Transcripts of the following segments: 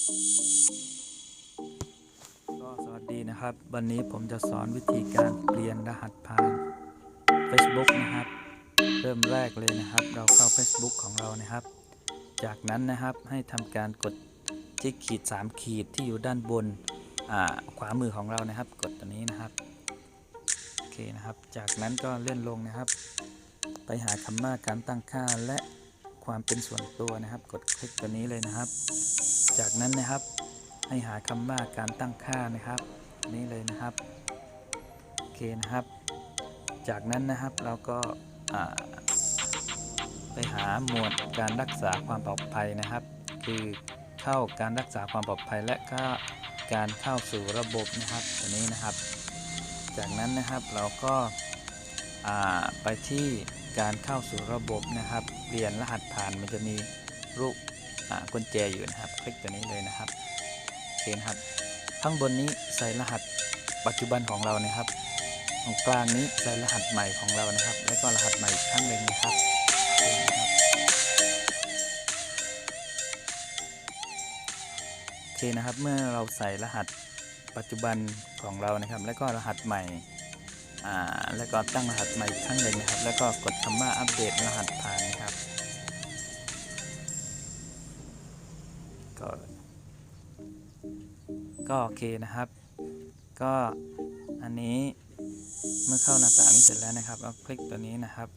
ก็สวัสดีนะครับ วันนี้ผมจะสอนวิธีการเปลี่ยนรหัสผ่าน Facebook นะครับ เริ่มแรกเลยนะครับ เราเข้า Facebook ของเรานะครับ จากนั้นนะครับให้ทำการกดที่ขีด 3 ขีดที่อยู่ด้านบนขวามือของเรานะครับ กดตัวนี้นะครับโอเคนะครับ จากนั้นก็เลื่อนลงนะครับ ไปหาคำว่าการตั้งค่าและ ความเป็นส่วนตัวนะครับ กดคลิกตัวนี้เลยนะครับ จากนั้นนะครับให้หาคำว่าการตั้งค่านะครับนี่เลยนะครับโอเคนะครับ จากนั้นนะครับเราก็ไปหาหมวดการรักษาความปลอดภัยนะครับ คือเข้าการรักษาความปลอดภัยและก็การเข้าสู่ระบบนะครับตัวนี้นะครับ จากนั้นนะครับเราก็ไปที่ การเข้าสู่ระบบนะครับ เปลี่ยนรหัสผ่านมันจะมีรูปกุญแจอยู่นะครับ คลิกตัวนี้เลยนะครับโอเคนครับ ข้างบนนี้ใส่รหัสปัจจุบันของเรานะครับ ตรงกลางนี้ใส่รหัสใหม่ของเรานะครับ แล้วก็รหัสใหม่อีกครั้งหนึ่งนะครับโอเคนะครับโอเคนะครับเมื่อเราใส่รหัสปัจจุบันของเรานะครับ แล้วก็รหัสใหม่ อ่าแล้วก็ตั้งรหัสใหม่ครั้งหนึ่งนะครับ แล้วก็กดคำว่าอัปเดตรหัสผ่านนะครับ ก็ก็โอเคนะครับ ก็อันนี้เมื่อเข้าหน้าต่างนี้เสร็จแล้วนะครับเอาคลิกตัวนี้นะครับ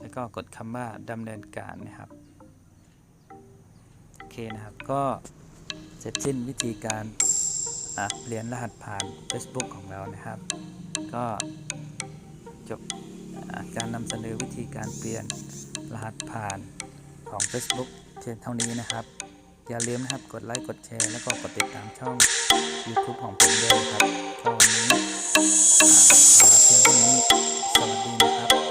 แล้วก็กดคำว่าดำเนินการนะครับโอเคนะครับก็เสร็จสิ้นวิธีการ เปลี่ยนรหัสผ่าน Facebook ของเรานะครับ ก็จบการนำเสนอวิธีการเปลี่ยนรหัสผ่านของ Facebook เช่นเท่านี้นะครับ อย่าลืมนะครับกดไลค์กดแชร์แล้วก็กดติดตามช่อง YouTube ของผมด้วยนะครับ